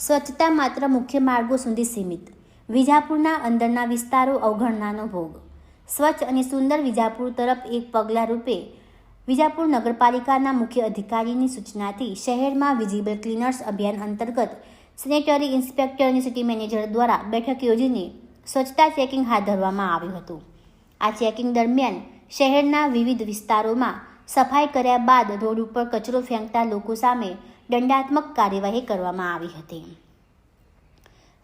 સ્વચ્છતા માત્ર મુખ્ય માર્ગો સુધી સીમિત. વિજાપુરના અંદરના વિસ્તારો અવગણનાનો ભોગ. સ્વચ્છ અને સુંદર વિજાપુર તરફ એક પગલાં રૂપે વિજાપુર નગરપાલિકાના મુખ્ય અધિકારીની સૂચનાથી શહેરમાં વિઝિબલ ક્લીનર્સ અભિયાન અંતર્ગત સેનેટરી ઇન્સ્પેક્ટર અને સિટી મેનેજર દ્વારા બેઠક યોજીને સ્વચ્છતા ચેકિંગ હાથ ધરવામાં આવ્યું હતું. આ ચેકિંગ દરમિયાન શહેરના વિવિધ વિસ્તારોમાં સફાઈ કર્યા બાદ રોડ ઉપર કચરો ફેંકતા લોકો સામે દંડાત્મક કાર્યવાહી કરવામાં આવી હતી.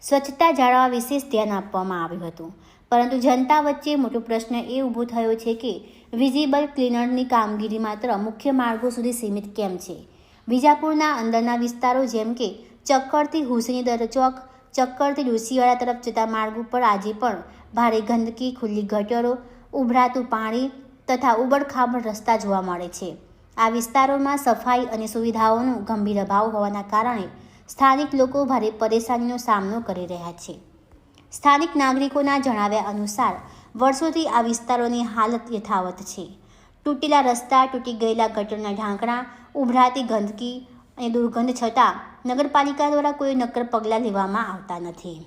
સ્વચ્છતા જાળવવા વિશેષ ધ્યાન આપવામાં આવ્યું હતું. પરંતુ જનતા વચ્ચે મોટો પ્રશ્ન એ ઊભો થયો છે કે વિઝિબલ ક્લીનરની કામગીરી માત્ર મુખ્ય માર્ગો સુધી સીમિત કેમ છે? વિજાપુરના અંદરના વિસ્તારો જેમ કે ચક્કરથી હુસની દર ચોક, ચક્કરથી ડોસીવાડા તરફ જતા માર્ગ ઉપર આજે પણ ભારે ગંદકી, ખુલ્લી ગટરો, ઉભરાતું પાણી તથા ઉબડખાબડ રસ્તા જોવા મળે છે. આ વિસ્તારોમાં સફાઈ અને સુવિધાઓનો ગંભીર અભાવ હોવાના કારણે સ્થાનિક લોકો ભારે પરેશાનીનો સામનો કરી રહ્યા છે. સ્થાનિક નાગરિકોના જણાવ્યા અનુસાર, વર્ષોથી આ વિસ્તારોની હાલત યથાવત છે. તૂટેલા રસ્તા, તૂટી ગયેલા ગટરના ઢાંકણા, ઉભરાતી ગંદકી અને દુર્ગંધ છતાં નગરપાલિકા દ્વારા કોઈ નક્કર પગલાં લેવામાં આવતા નથી.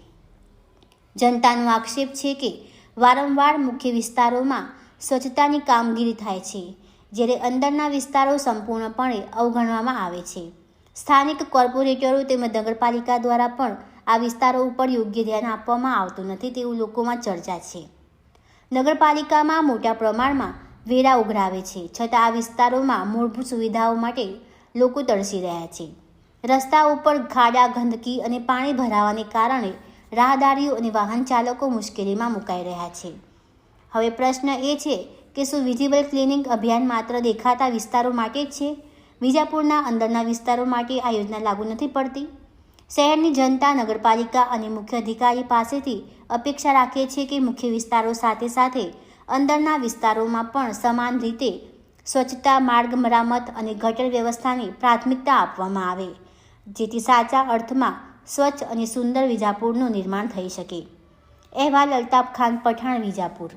જનતાનો આક્ષેપ છે કે વારંવાર મુખ્ય વિસ્તારોમાં સ્વચ્છતાની કામગીરી થાય છે. જ્યારે અંદરના વિસ્તારો સંપૂર્ણપણે અવગણવામાં આવે છે. સ્થાનિક કોર્પોરેટરો તેમજ નગરપાલિકા દ્વારા પણ આ વિસ્તારો ઉપર યોગ્ય ધ્યાન આપવામાં આવતું નથી તેવું લોકોમાં ચર્ચા છે. નગરપાલિકામાં મોટા પ્રમાણમાં વેરા ઉઘરાવે છે, છતાં આ વિસ્તારોમાં મૂળભૂત સુવિધાઓ માટે લોકો તરસી રહ્યા છે. રસ્તા ઉપર ખાડા, ગંદકી અને પાણી ભરાવાને કારણે રાહદારીઓ અને વાહન ચાલકો મુશ્કેલીમાં મુકાઈ રહ્યા છે. હવે પ્રશ્ન એ છે કે શું વિઝિબલ ક્લિનિંગ અભિયાન માત્ર દેખાતા વિસ્તારો માટે જ છે? વિજાપુરના અંદરના વિસ્તારો માટે આ યોજના લાગુ નથી પડતી? શહેરની જનતા, નગરપાલિકા અને મુખ્ય અધિકારી પાસેથી અપેક્ષા રાખે છે કે મુખ્ય વિસ્તારો સાથે સાથે અંદરના વિસ્તારોમાં પણ સમાન રીતે સ્વચ્છતા, માર્ગ મરામત અને ગટર વ્યવસ્થાને પ્રાથમિકતા આપવામાં આવે, જેથી સાચા અર્થમાં સ્વચ્છ અને સુંદર વિજાપુરનું નિર્માણ થઈ શકે. અહેવાલ અલ્તાફ ખાન, પઠાણ, વિજાપુર.